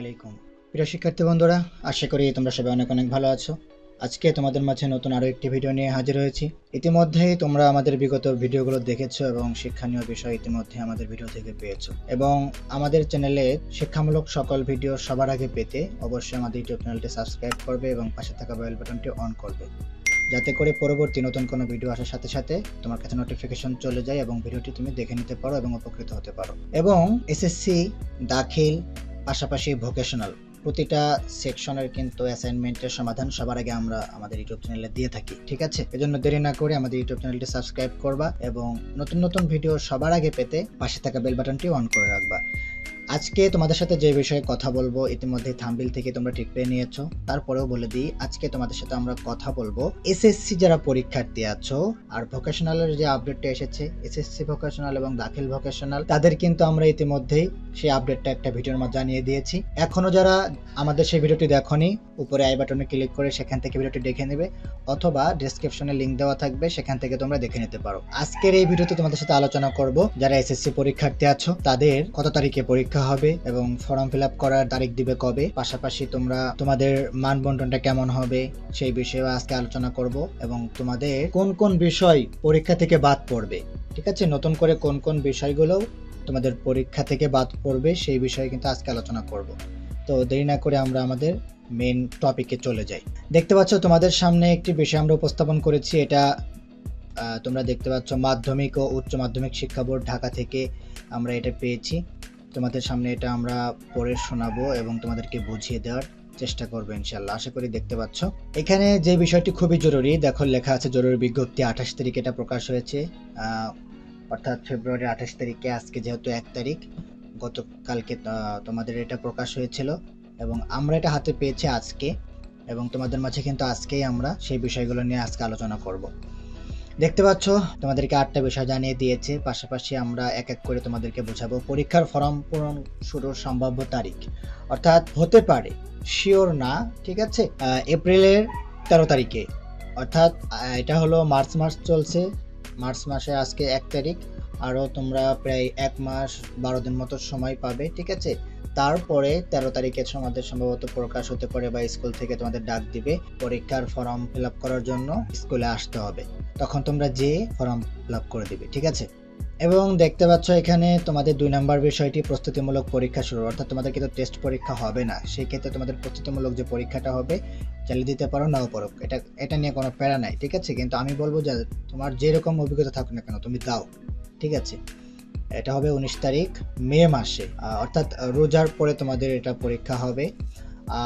আলাইকুম। প্রিয় শিক্ষার্থী বন্ধুরা, আশা করি তোমরা সবাই অনেক অনেক ভালো আছো। আজকে তোমাদের মাঝে নতুন আরও একটি ভিডিও নিয়ে হাজির হয়েছি। ইতিমধ্যেই তোমরা আমাদের বিগত ভিডিওগুলো দেখেছ এবং শিক্ষণীয় বিষয় ইতিমধ্যে আমাদের ভিডিও থেকে পেয়েছ। এবং আমাদের চ্যানেলে শিক্ষামূলক সকল ভিডিও সবার আগে পেতে অবশ্যই আমাদের ইউটিউব চ্যানেলটি সাবস্ক্রাইব করবে এবং পাশে থাকা বেল বাটনটি অন করবে। যাতে করে পরবর্তী নতুন কোনো ভিডিও আসার সাথে সাথে তোমার কাছে নোটিফিকেশন চলে যায় এবং ভিডিওটি তুমি দেখে নিতে পারো এবং উপকৃত হতে পারো। এবং এসএসসি, দাখিল পাশাপাশি ভোকেশনাল প্রতিটা সেকশনের কিন্তু অ্যাসাইনমেন্টের সমাধান সবার আগে আমরা আমাদের ইউটিউব চ্যানেলে দিয়ে থাকি, ঠিক আছে? এজন্য দেরি না করে আমাদের ইউটিউব চ্যানেলটি সাবস্ক্রাইব করবা এবং নতুন নতুন ভিডিও সবার আগে পেতে পাশে থাকা বেল বাটনটি অন করে রাখবা। আজকে তোমাদের সাথে যে বিষয়ে কথা বলব, ইতিমধ্যে থাম্বিল থেকে তোমরা ঠিক পেয়ে নিয়েছো। তারপরেও বলে দিই, আজকে তোমাদের সাথে আমরা কথা বলব এসএসসি যারা পরীক্ষার্থী আছো, আর ভোকেশনালের যে আপডেটটা এসেছে, এসএসসি ভোকেশনাল এবং দাখিল ভোকেশনাল তাদের কিন্তু আমরা ইতিমধ্যেই সেই আপডেটটা একটা ভিডিওর মধ্যে জানিয়ে দিয়েছি। এখনও যারা আমাদের সেই ভিডিওটি দেখনি, উপরে আই বাটনে ক্লিক করে সেখান থেকে ভিডিওটি দেখে নেবে, অথবা ডেসক্রিপশনে লিংক দেওয়া থাকবে, সেখান থেকে তোমরা দেখে নিতে পারো। আজকের এই ভিডিওতে তোমাদের সাথে আলোচনা করব, যারা এসএসসি পরীক্ষার্থী আছো, তাদের কত তারিখে পরীক্ষা হবে এবং ফর্ম ফিল আপ করার তারিখ দিবে কবে? পাশাপাশি তোমরা, তোমাদের মান বন্টনটা কেমন হবে? সেই বিষয়েও আজকে আলোচনা করব এবং তোমাদের কোন কোন বিষয় পরীক্ষা থেকে বাদ পড়বে, ঠিক আছে? নতুন করে কোন কোন বিষয়গুলো তোমাদের পরীক্ষা থেকে বাদ পড়বে, সেই বিষয়ে কিন্তু আজকে আলোচনা করব। তো দেরি না করে আমরা আমাদের মেন টপিকে চলে যাই। দেখতে পাচ্ছ তোমাদের সামনে একটি বিষয় আমরা উপস্থাপন করেছি, এটা তোমরা দেখতে পাচ্ছ মাধ্যমিক ও উচ্চ মাধ্যমিক শিক্ষা বোর্ড ঢাকা থেকে আমরা এটা পেয়েছি। তোমাদের সামনে এটা আমরা পড়ে শোনাবো এবং তোমাদেরকে বুঝিয়ে দেওয়ার চেষ্টা করব ইনশাল্লাহ আশা করি দেখতে পাচ্ছ। এখানে যে বিষয়টি খুবই জরুরি, দেখো লেখা আছে, জরুরি বিজ্ঞপ্তি আঠাশ তারিখ এটা প্রকাশ হয়েছে। অর্থাৎ ফেব্রুয়ারি আঠাশ তারিখে, আজকে যেহেতু এক তারিখ, গতকালকে তোমাদের এটা প্রকাশ হয়েছিল এবং আমরা এটা হাতে পেয়েছি আজকে এবং তোমাদের মাঝে কিন্তু আজকেই আমরা সেই বিষয়গুলো নিয়ে আজকে আলোচনা করব। দেখতে পাচ্ছ, তোমাদেরকে আটটা বিষয় জানিয়ে দিয়েছে। পাশাপাশি আমরা এক এক করে তোমাদেরকে বোঝাবো পরীক্ষার ফর্ম পূরণ শুরুর সম্ভাব্য তারিখ। অর্থাৎ হতে পারে শিওর না, ঠিক আছে? এপ্রিলের তেরো তারিখে। অর্থাৎ এটা হলো মার্চ মাস চলছে। মার্চ মাসে আজকে এক তারিখ। আরও তোমরা প্রায় এক মাস, বারো দিন মতো সময় পাবে, ঠিক আছে? তারপরে তেরো তারিখে তোমাদের সম্ভবত প্রকাশ হতে পারে বা স্কুল থেকে তোমাদের ডাক দিবে পরীক্ষার ফর্ম ফিল করার জন্য। স্কুলে আসতে হবে। তখন তোমরা যে ফর্ম ফিল করে দিবে, ঠিক আছে? এবং দেখতে পাচ্ছ এখানে তোমাদের দুই নাম্বার বিষয়টি প্রস্তুতিমূলক পরীক্ষা শুরু, অর্থাৎ তোমাদের কিন্তু টেস্ট পরীক্ষা হবে না। সেই ক্ষেত্রে তোমাদের প্রস্তুতিমূলক যে পরীক্ষাটা হবে, চালিয়ে দিতে পারো, নাও পারো। এটা এটা নিয়ে কোনো প্যারা নাই, ঠিক আছে? কিন্তু আমি বলব যে তোমার যেরকম অভিজ্ঞতা থাকুক না কেন, তুমি দাও, ঠিক আছে? এটা হবে উনিশ তারিখ, মে মাসে অর্থাৎ রোজার পরে তোমাদের এটা পরীক্ষা হবে।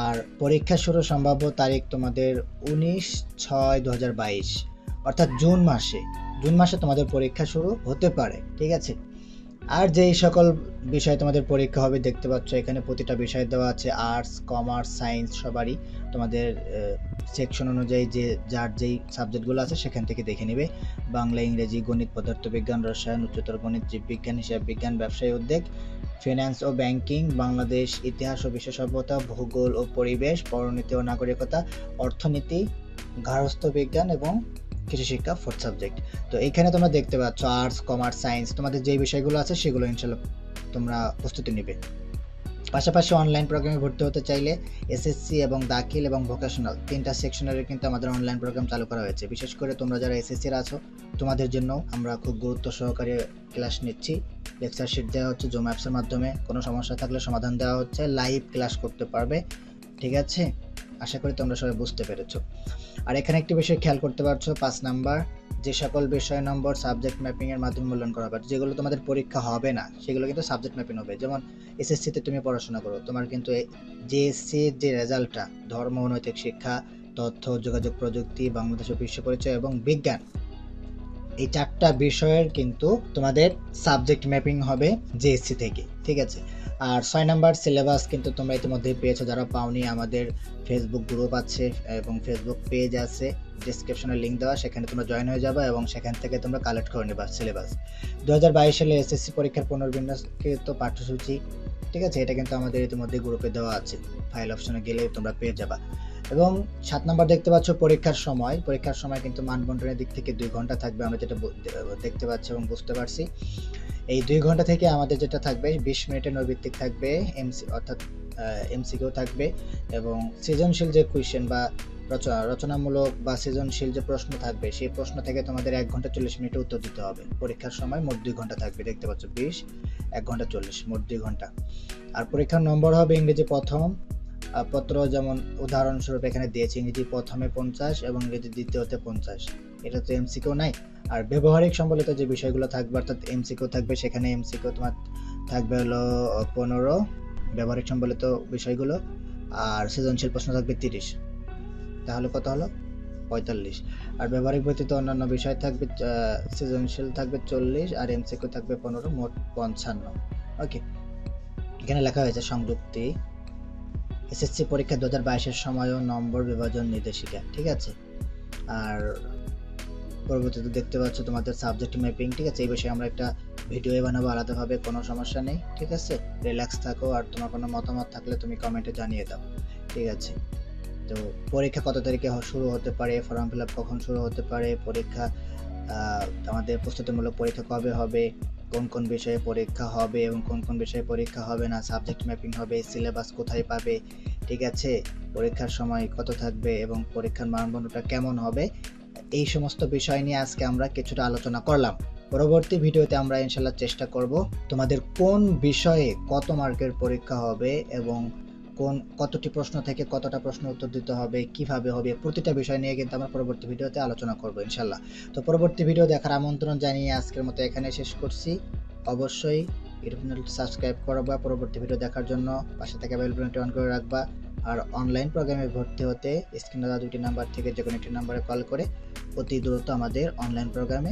আর পরীক্ষা শুরু সম্ভাব্য তারিখ তোমাদের উনিশ ছয় দু হাজার বাইশ। অর্থাৎ জুন মাসে জুন মাসে তোমাদের পরীক্ষা শুরু হতে পারে, ঠিক আছে? আর যেই সকল বিষয় তোমাদের পরীক্ষা হবে, দেখতে পাচ্ছ এখানে প্রতিটা বিষয় দেওয়া আছে আর্টস কমার্স সায়েন্স সবারই তোমাদের সেকশন অনুযায়ী যে, যার যেই সাবজেক্টগুলো আছে সেখান থেকে দেখে নেবে। বাংলা, ইংরেজি, গণিত, পদার্থবিজ্ঞান, রসায়ন, উচ্চতর গণিত, জীববিজ্ঞান হিসাব বিজ্ঞান ব্যবসায়ী উদ্যোগ ফিনান্স ও ব্যাংকিং বাংলাদেশ ইতিহাস ও সভ্যতা ভূগোল ও পরিবেশ, পরনীতি ও নাগরিকতা, অর্থনীতি, গার্হস্থ্য বিজ্ঞান এবং কৃষি শিক্ষা ফোর্থ সাবজেক্ট তো এইখানে তোমরা দেখতে পাচ্ছ আর্টস কমার্স সায়েন্স তোমাদের যে বিষয়গুলো আছে সেগুলো ইনশাল্লাহ তোমরা প্রস্তুতি নেবে। পাশাপাশি অনলাইন প্রোগ্রামে ভর্তি হতে চাইলে এসএসসি এবং দাখিল এবং ভোকেশনাল তিনটা সেকশনের কিন্তু আমাদের অনলাইন প্রোগ্রাম চালু করা হয়েছে। বিশেষ করে তোমরা যারা এসএসসির আছো, তোমাদের জন্য আমরা খুব গুরুত্ব সহকারে ক্লাস নিচ্ছি। লেকচার শিট দেওয়া হচ্ছে জুম অ্যাপসের মাধ্যমে। কোনো সমস্যা থাকলে সমাধান দেওয়া হচ্ছে। লাইভ ক্লাস করতে পারবে। ঠিক আছে? আশা করি তোমরা সবাই বুঝতে পেরেছ। আর এখানে একটি বিষয় খেয়াল করতে পারছ, পাঁচ নাম্বার, যে সকল বিষয় নম্বর সাবজেক্ট ম্যাপিং এর মাধ্যমে মূল্যায়ন করা হবে যেগুলো তোমাদের পরীক্ষা হবে না, সেগুলো কিন্তু সাবজেক্ট ম্যাপিং হবে। যেমন এসএসসিতে তুমি পড়াশোনা করো, তোমার কিন্তু জেএসসির যে রেজাল্টটা ধর্ম অনৈতিক নৈতিক শিক্ষা, তথ্য, যোগাযোগ প্রযুক্তি, বাংলাদেশ ও বিশ্ব পরিচয় এবং বিজ্ঞান এই চারটা বিষয়ের কিন্তু তোমাদের সাবজেক্ট ম্যাপিং হবে জেএসসি থেকে, ঠিক আছে? আর ছয় নাম্বার সিলেবাস কিন্তু তোমরা ইতিমধ্যেই পেয়েছ, যারা পাওনি আমাদের ফেসবুক গ্রুপ আছে এবং ফেসবুক পেজ আছে ডিসক্রিপশনে লিঙ্ক দেওয়া, সেখানে তোমরা জয়েন হয়ে যাবে এবং সেখান থেকে তোমরা কালেক্ট করে নেবা সিলেবাস দু হাজার বাইশ সালে এসএসসি পরীক্ষার পুনর্বিন্যাসকৃত পাঠ্যসূচি, ঠিক আছে? এটা কিন্তু আমাদের ইতিমধ্যে গ্রুপে দেওয়া আছে। ফাইল অপশনে গেলে তোমরা পেয়ে যাবা। এবং সাত নম্বর দেখতে পাচ্ছ পরীক্ষার সময়। পরীক্ষার সময় কিন্তু মানবন্টনের দিক থেকে দুই ঘণ্টা থাকবে, আমরা যেটা দেখতে পাচ্ছি এবং বুঝতে পারছি। এই দুই ঘণ্টা থেকে আমাদের যেটা থাকবে, বিশ মিনিটের নৈবিত্তিক থাকবে, এমসি অর্থাৎ এমসিকিউ থাকবে এবং সৃজনশীল যে কোয়েশ্চেন বা রচনা, রচনামূলক বা সৃজনশীল যে প্রশ্ন থাকবে, সেই প্রশ্ন থেকে তোমাদের এক ঘণ্টা চল্লিশ মিনিটে উত্তর দিতে হবে। পরীক্ষার সময় মোট দুই ঘণ্টা থাকবে, দেখতে পাচ্ছ বিশ, এক ঘণ্টা চল্লিশ, মোট দুই ঘণ্টা। আর পরীক্ষার নম্বর হবে ইংরেজি প্রথম। পত্র যেমন উদাহরণস্বরূপ এখানে দিয়েছে ইংরেজি প্রথমে পঞ্চাশ এবং ইংরেজি দ্বিতীয়তে পঞ্চাশ। এটা তো এমসিকিউ নাই। আর ব্যবহারিক সম্বলিত যে বিষয়গুলো থাকবে, অর্থাৎ এমসিকিউ থাকবে, সেখানে এমসিকিউ তোমার থাকবে হলো পনেরো ব্যবহারিক সম্বলিত বিষয়গুলো। আর সৃজনশীল প্রশ্ন থাকবে তিরিশ। তাহলে কত হলো? পঁয়তাল্লিশ। আর ব্যবহারিক ব্যতীত অন্যান্য বিষয় থাকবে সৃজনশীল থাকবে চল্লিশ আর এমসিকিউ থাকবে পনেরো, মোট পঞ্চান্ন। ওকে এখানে লেখা হয়েছে সংযুক্তি। এসএসসি পরীক্ষা দু হাজার বাইশের সময়ও নম্বর বিভাজন নির্দেশিকা, ঠিক আছে? আর পরবর্তীতে দেখতে পাচ্ছ তোমাদের সাবজেক্ট ম্যাপিং ঠিক আছে? এই বিষয়ে আমরা একটা ভিডিও বানাবো, আলাদাভাবে কোনো সমস্যা নেই, ঠিক আছে? রিল্যাক্স থাকো আর তোমার কোনো মতামত থাকলে তুমি কমেন্টে জানিয়ে দাও, ঠিক আছে? তো পরীক্ষা কত তারিখে শুরু হতে পারে? ফর্ম ফিল আপ কখন শুরু হতে পারে? পরীক্ষা আমাদের প্রস্তুতিমূলক পরীক্ষা কবে হবে? কোন কোন বিষয়ে পরীক্ষা হবে এবং কোন কোন বিষয়ে পরীক্ষা হবে না সাবজেক্ট ম্যাপিং হবে সিলেবাস কোথায় পাবে, ঠিক আছে? পরীক্ষার সময় কত থাকবে এবং পরীক্ষার মানদণ্ডটা কেমন হবে, এই সমস্ত বিষয় নিয়ে আজকে আমরা কিছুটা আলোচনা করলাম। পরবর্তী ভিডিওতে আমরা ইনশাল্লাহ চেষ্টা করব তোমাদের কোন বিষয়ে কত মার্কের পরীক্ষা হবে এবং কোন কতটি প্রশ্ন থেকে কতটা প্রশ্ন উত্তর দিতে হবে, কীভাবে হবে, প্রতিটা বিষয় নিয়ে কিন্তু আমরা পরবর্তী ভিডিওতে আলোচনা করব ইনশাল্লাহ তো পরবর্তী ভিডিও দেখার আমন্ত্রণ জানিয়ে আজকের মতো এখানে শেষ করছি। অবশ্যই ইউটিউব সাবস্ক্রাইব করবা পরবর্তী ভিডিও দেখার জন্য পাশে থেকে বেল বাটনটি অন করে রাখবা। আর অনলাইন প্রোগ্রামে ভর্তি হতে স্ক্রিনে দেওয়া দুটি নাম্বার থেকে যে কোনো একটি নাম্বারে কল করে অতি দ্রুত আমাদের অনলাইন প্রোগ্রামে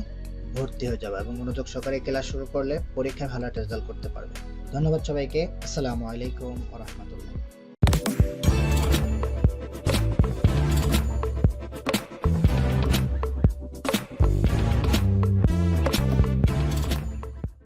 ভর্তি হয়ে যাবে এবং মনোযোগ সহকারে ক্লাস শুরু করলে পরীক্ষায় ভালো রেজাল্ট করতে পারবে। ধন্যবাদ সবাইকে। আসসালামু আলাইকুম রহমতুল্লাহ।